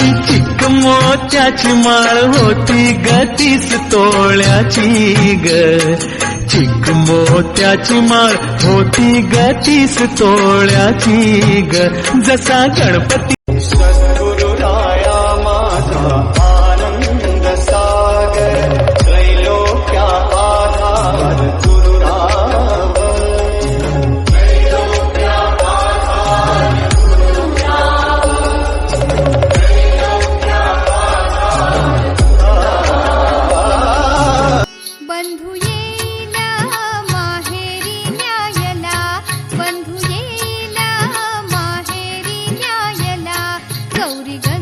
चिक मोत्याची माळ होती गतीस तोळ्याची ग. चिक मोत्याची माळ होती गतीस तोळ्याची ग. जसा गणपती ಗೌರಿ ಗ